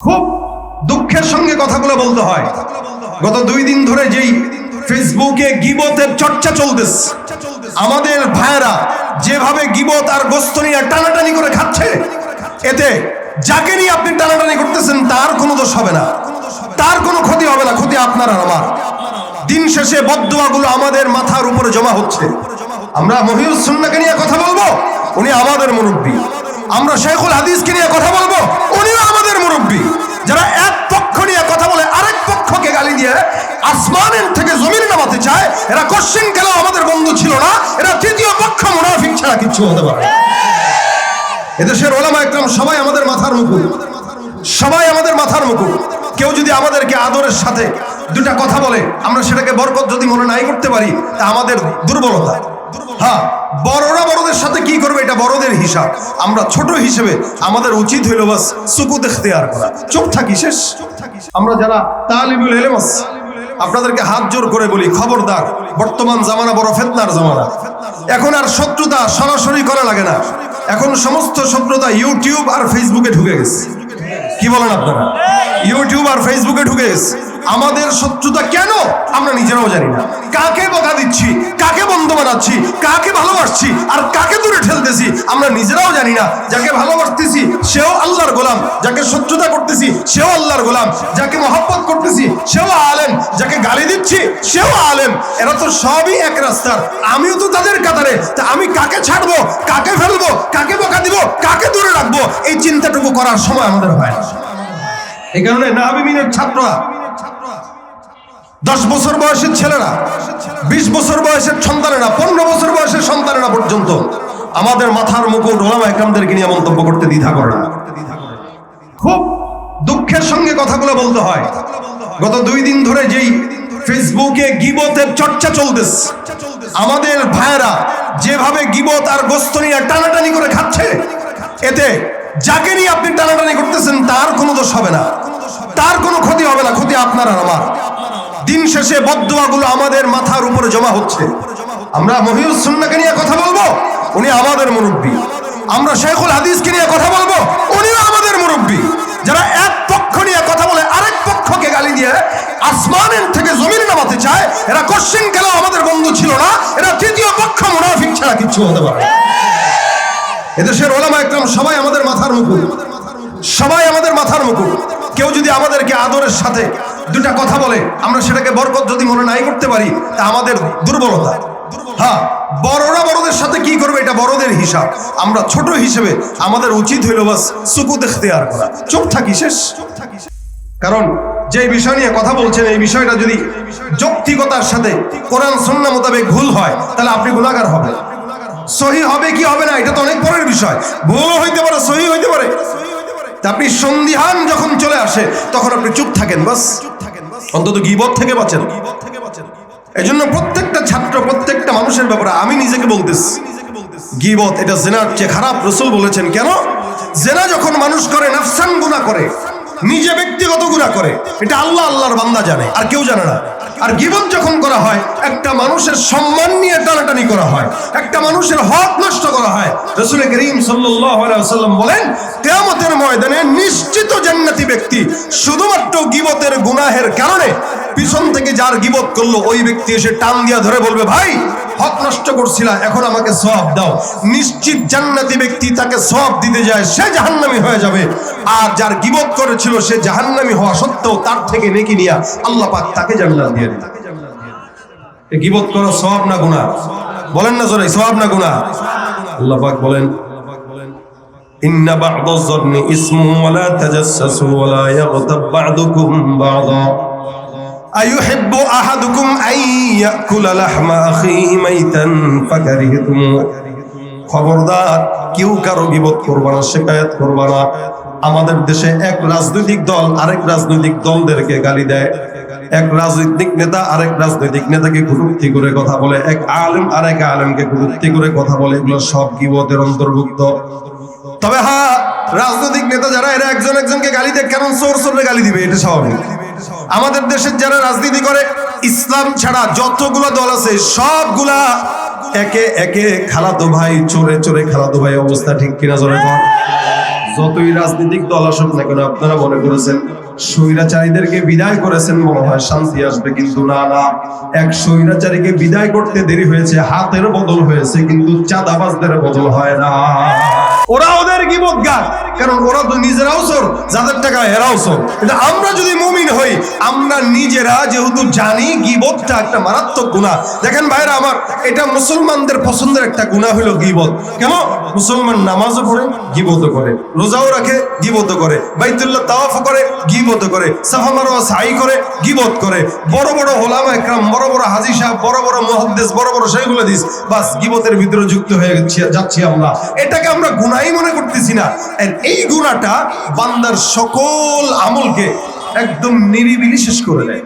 খুব দুঃখের সঙ্গে কথাগুলো বলতে হয়। গত দুই দিন ধরে যেই ফেসবুকে গিবতের চর্চা চলতেছে, আমাদের ভাইয়েরা যেভাবে গিবত আর গোস্ত নিয়ে টানাটানি করে খাচ্ছে, এতে যাকে নিয়ে আপনি টানাটানি করতেছেন, তার কোনো দোষ হবে না। তার কোনো ক্ষতি হবে না, ক্ষতি আপনার আর আমার। দিন শেষে বদুয়াগুলো আমাদের মাথার উপরে জমা হচ্ছে। আমরা মহিউস সুন্নাকে নিয়ে কথা বলব, উনি আমাদের মুরব্বী। আমরা শেখুল হাদিসকে নিয়ে কথা বলব। উনিও আমাদের মুরব্বী। যারা এক পক্ষ নিয়ে কথা বলে, আরেক পক্ষকে গালি দিয়ে আসমানের থেকে জমিন নামাতে চায়, এরা কোশ্চিন কেন আমাদের বন্ধু ছিল না? এরা তৃতীয় পক্ষ মুনাফিক ছাড়া কিচ্ছু হতে পারে। এদেশের ওলামা একদম সবাই আমাদের মাথার মুকুট সবাই আমাদের মাথার মুকুট কেউ যদি আমাদেরকে আদরের সাথে দুটা কথা বলে, আমরা সেটাকে বরকত যদি মনে নাই করতে পারি, তা আমাদের দুর্বলতা। হ্যাঁ বড়রা বড়দের সাথে কি করবে? এটা বড়দের হিসাব। আমরা ছোট হিসেবে আমাদের উচিত হইল বাস সুকুত এখতিয়ার করা। চুপ থাকি, শেষ। আমরা যারা তালিবুল এলেমাস আপনাদেরকে হাত জোর করে বলি, খবরদার। বর্তমান জামানা বড় ফেতনার জামানা। এখন আর শত্রুতা সরাসরি করা লাগে না। এখন সমস্ত শত্রুতা ইউটিউব আর ফেসবুকে ঢুকে গেছে। কি বলেন আপনারা? ইউটিউব আর ফেসবুকে ঢুকে গেছে। আমাদের শত্রুতা কেন আমরা নিজেরাও জানি না। কাকে বকা দিচ্ছি? কাকে বন্ধ বানাচ্ছি? কাকে ভালোবাসছি? আর কাকে দূরে ঠেলতেছি? আমরা নিজেরাও জানি না। যাকে ভালোবাসতেছি, সেও আল্লাহর গোলাম। যাকে শত্রুতা করতেছি, সেও আল্লাহর গোলাম। যাকে মহব্বত করতেছি, সেও আলেম। যাকে গালি দিচ্ছি, সেও আলেম। এরা তো সবই এক রাস্তার আমিও তো তাদের কাতারে। তা আমি কাকে ছাড়বো? কাকে ফেলব? কাকে বকা দিব? কাকে দূরে রাখব? এই চিন্তাটুকু করার সময় আমাদের হয় না। এই কারণে নাহাবিমিনের ছাত্ররা দশ বছর বয়সের ছেলেরা, বিশ বছর বয়সের সন্তানেরা, পনেরো বছর বয়সের সন্তানেরা পর্যন্ত আমাদের মাথার মুকুট ওলামা একরামদেরকে নিয়ে মন্তব্য করতে দ্বিধা করে না। খুব দুঃখের সঙ্গে কথাগুলো বলতে হয়। গত দুই দিন ধরে যেই ফেসবুকে গিবতের চর্চা চলতেছে, আমাদের ভাইয়েরা যেভাবে গিবত আর গোস্ত নিয়ে টানাটানি করে খাচ্ছে, এতে যাকে নিয়ে আপনি টানাটানি করতেছেন তার কোনো দোষ হবে না। তার কোনো ক্ষতি হবে না, ক্ষতি আপনার আর আমার। দিন শেষে বদুয়াগুলো আমাদের মাথার উপরে জমা হচ্ছে। আমরা মহিউস সুন্নাকে নিয়ে কথা বলব, উনি আমাদের মুরব্বী। আমরা শেখুল হাদিসকে নিয়ে কথা বলব, উনিও আমাদের মুরব্বী। যারা এক পক্ষ নিয়ে কথা বলে আরেক পক্ষকে গালি দিয়ে আসমানের থেকে জমিন নামাতে চায়, এরা কোশ্চিন কেন আমাদের বন্ধু ছিল না? এরা তৃতীয় পক্ষ মুনাফিক ছাড়া কিচ্ছু হতে পারে। এদেশের ওলামা একদম সবাই আমাদের মাথার মুকুট সবাই আমাদের মাথার মুকুট কেউ যদি আমাদেরকে আদরের সাথে দুটা কথা বলে, আমরা সেটাকে বরকত যদি মনে নাই করতে পারি, তা আমাদের দুর্বলতা। হ্যাঁ বড়রা বড়দের সাথে কি করবে, এটা বড়দের হিসাব। আমরা ছোট হিসেবে আমাদের উচিত হইল বাস সুকুত এখতিয়ার করা। চুপ থাকি শেষ। কারণ যে বিষয় নিয়ে কথা বলছেন, এই বিষয়টা যদি যৌক্তিকতার সাথে কোরআন সন্না মোতাবেক ভুল হয়, তাহলে আপনি গুণাগার হবেন। সহি হবে কি হবে না, এটা তো অনেক পরের বিষয়। ভুল হইতে পারে সহি হইতে পারে। আপনি সন্দিহান যখন চলে আসে, তখন আপনি চুপ থাকেন বাস। অন্তত গিবত থেকে বাঁচেন। এই জন্য প্রত্যেকটা ছাত্র, প্রত্যেকটা মানুষের ব্যাপারে আমি নিজেকে বলতেছি। গিবত, এটা জেনার চেয়ে খারাপ রসুল বলেছেন। কেন? জেনা যখন মানুষ করে, নাফসান গুণা করে, নিজে ব্যক্তিগত গুণা করে, এটা আল্লাহ আল্লাহর বান্দা জানে, আর কেউ জানে না। আর গিবত যখন করা হয়, একটা মানুষের সম্মান নিয়ে টানাটানি করা হয়, একটা মানুষের হক নষ্ট করা হয়। রসুল করিম সাল্লাম বলেন, কেয়ামতের ময়দানে নিশ্চিত জান্নাতি ব্যক্তি শুধুমাত্র গিবতের গুনাহের কারণে পিছন থেকে যার গিবত করল, ওই ব্যক্তি এসে টান দিয়া ধরে বলবে, ভাই হক নষ্ট করছিলা এখন আমাকে সব দাও নিশ্চিত জান্নাতি ব্যক্তি তাকে সব দিতে যায় সে জাহান্নামি হয়ে যাবে আর যার গিবত করেছিল সে জাহান্নামি হওয়া সত্ত্বেও তার থেকে নেকি নিয়া আল্লাহ পাক তাকে জান্নাত দিয়ে দিন গিবত করা সব না গুনাহ বলেন না জোরে সব না গুনাহ আল্লাহ পাক বলেন إن بعض الظن اسم ولا تجسسوا ولا يغتب بعضكم بعضا أيحب أحدكم أن يأكل لحم أخيه ميتا فكرهتموه খবরদার কেউ কারো বিপদ করবা না শিকায়ত করবা না আমাদের দেশে এক রাজনৈতিক দল আরেক রাজনৈতিক দলদেরকে গালি দেয় এক রাজনৈতিক নেতা আরেক রাজনৈতিক নেতাকে কুরুক্তি করে কথা বলে এক আলেম আরেক আলেমকে কুরুক্তি করে কথা বলে এগুলো সব গিবতের অন্তর্ভুক্ত তবে হ্যাঁ রাজনৈতিক নেতা যারা এরা একজন একজনকে গালি দেয় কেন চোর চোরে গালি দিবে এটা স্বাভাবিক আমাদের দেশের যারা রাজনীতি করে, ইসলাম ছাড়া যতগুলো দল আছে, সবগুলা একে একে খালাতো ভাই, চোরে চোরে খালাতো ভাই অবস্থা ঠিক কিনা জোরে যতই রাজনৈতিক দল আসুক না কেন, আপনারা মনে করেছেন স্বৈরাচারীদেরকে বিদায় করেছেন মনে হয় শান্তি আসবে, কিন্তু না না। এক স্বৈরাচারীকে বিদায় করতে দেরি হয়েছে, হাতের বদল হয়েছে, কিন্তু চাঁদাবাজদের বদল হয় না। ওরা ওদের গিবত গান কারণ ওরা তো নিজেরাও চোর, যাদের টাকা এরাও চোর। কিন্তু আমরা যদি মুমিন হই, আমরা নিজেরা যেহেতু জানি গিবতটা একটা মারাত্মক গুণা দেখেন ভাইরা আমার, এটা মুসলমানদের পছন্দের একটা গুণা হলো গিবত। কেন? মুসলমান নামাজও পড়ে গিবত করে। রোজাও রাখে গিবত করে। বাইতুল্লাহ তাওয়াফ করে গিবত করে। সাফা মারোয়া সাই করে, গিবত করে। বড় বড় হোলামা একরাম, বড় বড় হাজি সাহেব, বড় বড় মুহাদ্দিস, বড় বড় সেইগুলো দিস বাস গিবতের ভিতরে যুক্ত হয়ে যাচ্ছি আমরা। এটাকে আমরা গুনাই মনে করতেছি না। এই গুণাটা বান্দার সকল আমলকে একদম নিরিবিলি শেষ করে দেয়।